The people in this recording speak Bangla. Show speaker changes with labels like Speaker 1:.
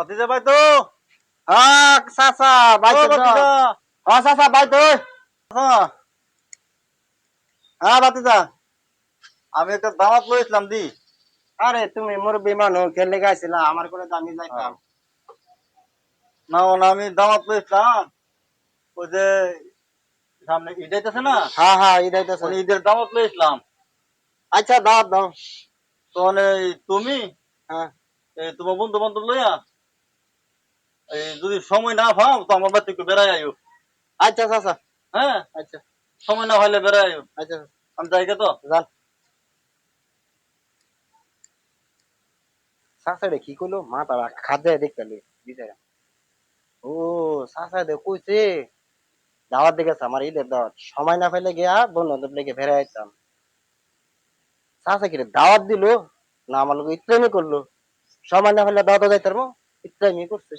Speaker 1: ভাতিজা ভাই তো?
Speaker 2: হ্যাঁ চাচা হ্যাঁ চাচা বাইতে
Speaker 1: হ্যাঁ। হ্যাঁ ভাতিজা আমি একটা দাওয়াত লইছিলাম দি।
Speaker 2: আরে তুমি মুরব্বী মানুষ খেলে গাইছিলা আমার করে আমি যাইতাম
Speaker 1: না না আমি দাওয়াত লইছিলাম ওই যে সামনে ঈদ আইতেছে না?
Speaker 2: হ্যাঁ হ্যাঁ ইদাইতেছে
Speaker 1: ওই ঈদের দাওয়াত লইছিলাম
Speaker 2: আচ্ছা দাও দাও।
Speaker 1: তো মানে তুমি?
Speaker 2: হ্যাঁ।
Speaker 1: তোমার বন্ধু বান্ধব লইয়া? যদি সময় না পাও তো আমার বাড়িতে বেড়াই আইও।
Speaker 2: আচ্ছা চাচা
Speaker 1: হ্যাঁ?
Speaker 2: আচ্ছা।
Speaker 1: সময় না হইলে বেড়াই আইও।
Speaker 2: আচ্ছা
Speaker 1: আমি যাই তো।
Speaker 2: যান। কি কইলো? মা তারা খাদ্য দেখতে বিচারা ও কইছে দাওয়াত দেখেছে আমার ঈদের দাওয়াত। সময় না পেলে গিয়া বন্ধু লেগে ফেরে আইতাম। চাচা কি দাওয়াত দিল? না আমার লোক ইত্রামি করল। সময় না পেলে দাওয়াত যাইতাম ইত্রামি করছে